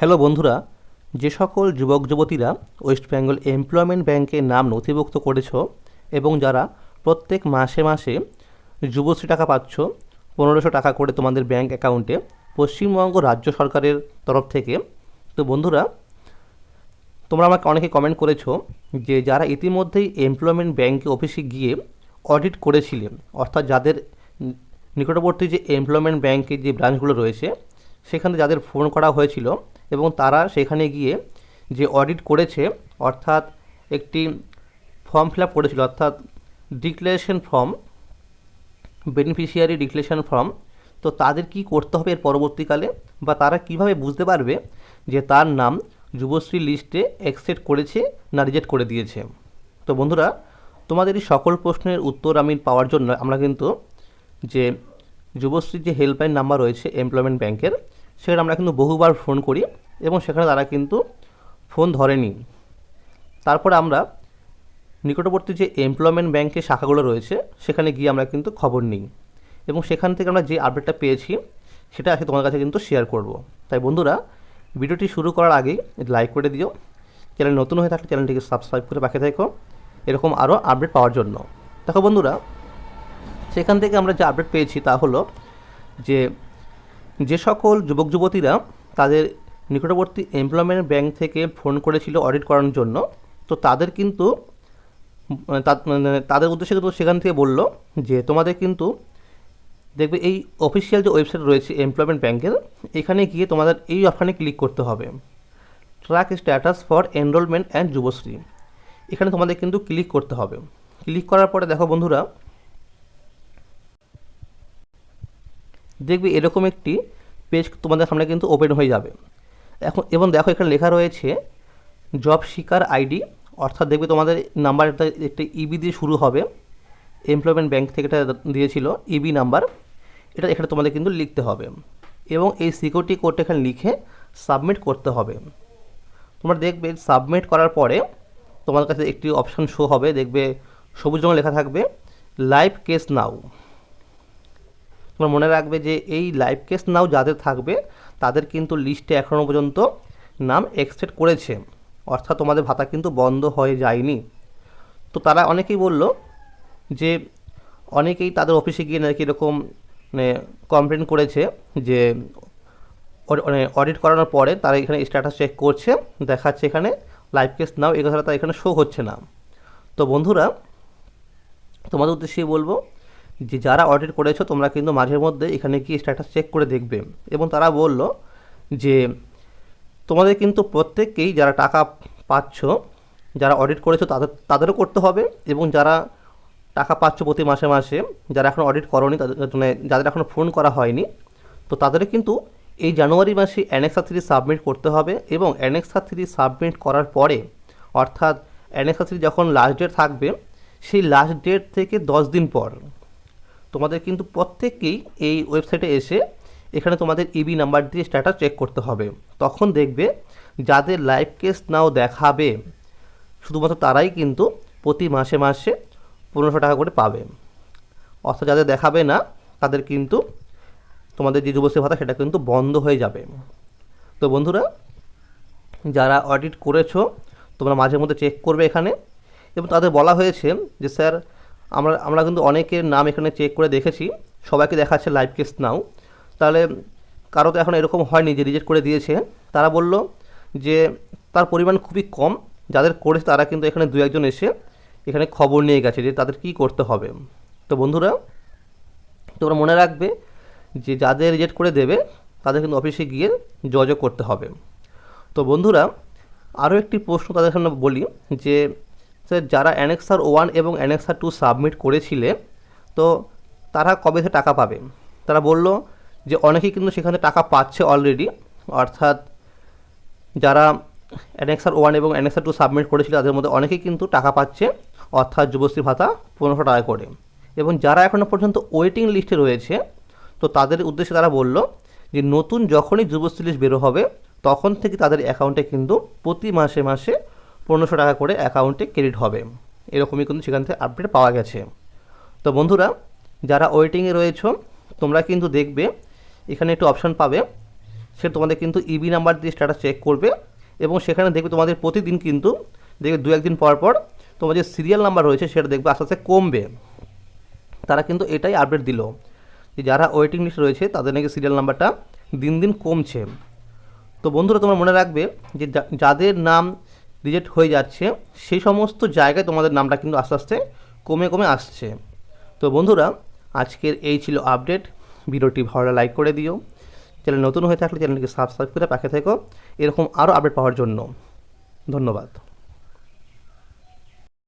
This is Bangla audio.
হ্যালো বন্ধুরা, যে সকল যুবক যুবতীরা ওয়েস্ট বেঙ্গল এমপ্লয়মেন্ট ব্যাংকে নাম নথিভুক্ত করেছ এবং যারা প্রত্যেক মাসে মাসে যুবশ্রী টাকা পাচ্ছ, পনেরোশো টাকা করে তোমাদের ব্যাংক অ্যাকাউন্টে পশ্চিমবঙ্গ রাজ্য সরকারের তরফ থেকে, তো বন্ধুরা, তোমরা আমাকে অনেকে কমেন্ট করেছ যে যারা ইতিমধ্যেই এমপ্লয়মেন্ট ব্যাংকে অফিসে গিয়ে অডিট করেছিলেন অর্থাৎ যাদের নিকটবর্তী যে এমপ্লয়মেন্ট ব্যাংকের যে ব্রাঞ্চগুলো রয়েছে, সেখানে যাদের ফোন করা হয়েছিল এবং তারা সেখানে গিয়ে যে অডিট করেছে, অর্থাৎ একটি ফর্ম ফিল আপ করেছিল, অর্থাৎ declaration form beneficiary declaration form তো তাদের কি করতে হবে এর পরবর্তীকালে বা তারা কীভাবে বুঝতে পারবে যে তার নাম যুবশ্রী লিস্টে অ্যাকসেপ্ট করেছে না রিজেক্ট করে দিয়েছে? তো বন্ধুরা, তোমাদের এই সকল প্রশ্নের উত্তর আমি পাওয়ার জন্য আমরা কিন্তু যে যুবশ্রীর যে হেল্পলাইন নাম্বার রয়েছে এমপ্লয়মেন্ট ব্যাংকের সেখানে আমরা কিন্তু বহুবার ফোন করি এবং সেখানে তারা কিন্তু ফোন ধরেনি। তারপরে আমরা নিকটবর্তী যে এমপ্লয়মেন্ট ব্যাংকের শাখাগুলো রয়েছে, সেখানে গিয়ে আমরা কিন্তু খবর নিই এবং সেখান থেকে আমরা যে আপডেটটা পেয়েছি, সেটা আজকে তোমার কাছে কিন্তু শেয়ার করব। তাই বন্ধুরা, ভিডিওটি শুরু করার আগেই লাইক করে দিও। চ্যানেল নতুন হয়ে থাকলে চ্যানেলটিকে সাবস্ক্রাইব করে পাখে থেকো। এরকম আরও আপডেট পাওয়ার জন্য। দেখো বন্ধুরা, সেখান থেকে আমরা যে আপডেট পেয়েছি তা হলো যে যে সকল যুবক যুবতীরা তাদের নিকটবর্তী এমপ্লয়মেন্ট ব্যাংক থেকে ফোন করেছিল অডিট করানোর জন্য, তো তাদের কিন্তু মানে তাদের উদ্দেশ্যে কিন্তু সেখান থেকে বলল যে তোমাদের কিন্তু দেখবে এই অফিসিয়াল যে ওয়েবসাইট রয়েছে এমপ্লয়মেন্ট ব্যাংকের এখানে গিয়ে তোমাদের এই অপশানে ক্লিক করতে হবে। Track status for enrolment and Yuvashree. এখানে তোমাদের কিন্তু ক্লিক করতে হবে। ক্লিক করার পরে দেখো বন্ধুরা দেখবে এরকম একটি পেজ তোমাদের সামনে কিন্তু ওপেন হয়ে যাবে। এখন, এবং দেখো এখানে লেখা রয়েছে জব শিকার আইডি অর্থাৎ দেখবে তোমাদের নাম্বারটা একটা ইবি দিয়ে শুরু হবে। এমপ্লয়মেন্ট ব্যাংক থেকে এটা দিয়েছিল ইবি নাম্বার এটা এখানে তোমাদের কিন্তু লিখতে হবে। এবং এই সিকিউরিটি কোডটা এখানে লিখে সাবমিট করতে হবে। তোমরা দেখবে সাবমিট করার পরে তোমার কাছে একটি অপশান শো হবে। দেখবে সবুজ রঙে লেখা থাকবে লাইভ কেস নাও তোমার মনে রাখবে যে এই লাইভ কেস নাও যাদের থাকবে, তাদের কিন্তু লিস্টে এখনও পর্যন্ত নাম এক্সটেড করেছে। অর্থাৎ তোমাদের ভাতা কিন্তু বন্ধ হয়ে যায়নি। তো তারা অনেকেই বলল যে অনেকেই তাদের অফিসে গিয়ে নাকি এরকম মানে কমপ্লেন করেছে যে মানে অডিট করানোর পরে তারা এখানে স্ট্যাটাস চেক করছে, দেখাচ্ছে এখানে লাইভ কেস নাও এ কথাটা তারা এখানে শো হচ্ছে না। তো বন্ধুরা, তোমাদের উদ্দেশ্যে বলব যে যারা অডিট করেছ, তোমরা কিন্তু মাঝে মধ্যে এখানে গিয়ে স্ট্যাটাস চেক করে দেখবে। এবং তারা বলল যে, তোমাদের কিন্তু প্রত্যেককেই যারা টাকা পাচ্ছ, যারা অডিট করেছ, তাদের, তাদেরও করতে হবে। এবং যারা টাকা পাচ্ছ প্রতি মাসে মাসে, যারা এখন অডিট করনি, তাদের মানে যাদের এখনও ফোন করা হয়নি, তো তাদের কিন্তু এই জানুয়ারি মাসে অ্যানেক্সা থ্রি সাবমিট করতে হবে। এবং অ্যানেক্সা থ্রি সাবমিট করার পরে, অর্থাৎ অ্যানেক্সা থ্রি যখন লাস্ট ডেট থাকবে, সেই লাস্ট ডেট থেকে দশ দিন পর তোমাদের কিন্তু প্রত্যেককেই এই ওয়েবসাইটে এসে এখানে তোমাদের ইবি নাম্বার দিয়ে স্ট্যাটাস চেক করতে হবে। তখন দেখবে যাদের লাইভ কেস নাও দেখাবে, শুধুমাত্র তারাই কিন্তু প্রতি মাসে মাসে পনেরোশো টাকা করে পাবে। অর্থাৎ যাদের দেখাবে না, তাদের কিন্তু তোমাদের যে যুবশ্রী ভাতা, সেটা কিন্তু বন্ধ হয়ে যাবে। তো বন্ধুরা, যারা অডিট করেছ, তোমরা মাঝে মধ্যে চেক করবে এখানে। এবং তাদের বলা হয়েছে যে, স্যার আমরা আমরা কিন্তু অনেকের নাম এখানে চেক করে দেখেছি। সবাইকে দেখাচ্ছে লাইভ কেস নাও তাহলে কারও তো এখন এরকম হয়নি যে রিজেক্ট করে দিয়েছে। তারা বলল যে তার পরিমাণ খুবই কম। যাদের করেছে তারা কিন্তু এখানে দু একজন এসে এখানে খবর নিয়ে গেছে যে তাদের কী করতে হবে। তো বন্ধুরা, তোমরা মনে রাখবে যে যাদের রিজেক্ট করে দেবে, তাদের কিন্তু অফিসে গিয়ে যোগাযোগ করতে হবে। তো বন্ধুরা, আরও একটি প্রশ্ন তাদের সামনে বলি যে যারা অ্যানেক্সার ওয়ান এবং অ্যানেক্সার টু সাবমিট করেছিলে, তো তারা কবে সে টাকা পাবে? তারা বলল যে অনেকেই কিন্তু সেখানে টাকা পাচ্ছে অলরেডি অর্থাৎ যারা অ্যানেক্সার ওয়ান এবং অ্যানেক্সার টু সাবমিট করেছিল, তাদের মধ্যে অনেকেই কিন্তু টাকা পাচ্ছে, অর্থাৎ যুবশ্রী ভাতা পনেরোশো টাকা করে। এবং যারা এখনও পর্যন্ত ওয়েটিং লিস্টে রয়েছে, তো তাদের উদ্দেশ্যে তারা বলল যে নতুন যখনই যুবশ্রী লিস্ট বেরো হবে, তখন থেকে তাদের অ্যাকাউন্টে কিন্তু প্রতি মাসে মাসে পনেরোশো টাকা করে অ্যাকাউন্টে ক্রেডিট হবে। এরকমই কিন্তু সেখান থেকে আপডেট পাওয়া গেছে। তো বন্ধুরা, যারা ওয়েটিংয়ে রয়েছো, তোমরা কিন্তু দেখবে, এখানে একটু অপশান পাবে। সে তোমাদের কিন্তু ইবি নাম্বার দিয়ে স্ট্যাটাস চেক করবে এবং সেখানে দেখবে তোমাদের প্রতিদিন কিন্তু, দেখবে দু একদিন পর পর তোমার যে সিরিয়াল নাম্বার রয়েছে সেটা দেখবে আস্তে আস্তে কমবে। তারা কিন্তু এটাই আপডেট দিল যে যারা ওয়েটিং লিস্ট রয়েছে, তাদের নাকি সিরিয়াল নাম্বারটা দিন দিন কমছে। তো বন্ধুরা, তোমরা মনে রাখবে যে যা- যাদের নাম রিজেক্ট হয়ে যাচ্ছে, সেই সমস্ত জায়গায় তোমাদের নামটা কিন্তু আস্তে আস্তে কমে কমে আসছে। তো বন্ধুরা, আজকের এই ছিল আপডেট। ভিডিওটি ভালো লাইক করে দিও। চ্যানেল নতুন হয়ে থাকলে চ্যানেলকে সাবস্ক্রাইব করে পাখে থেকো। এরকম আরও আপডেট পাওয়ার জন্য। ধন্যবাদ।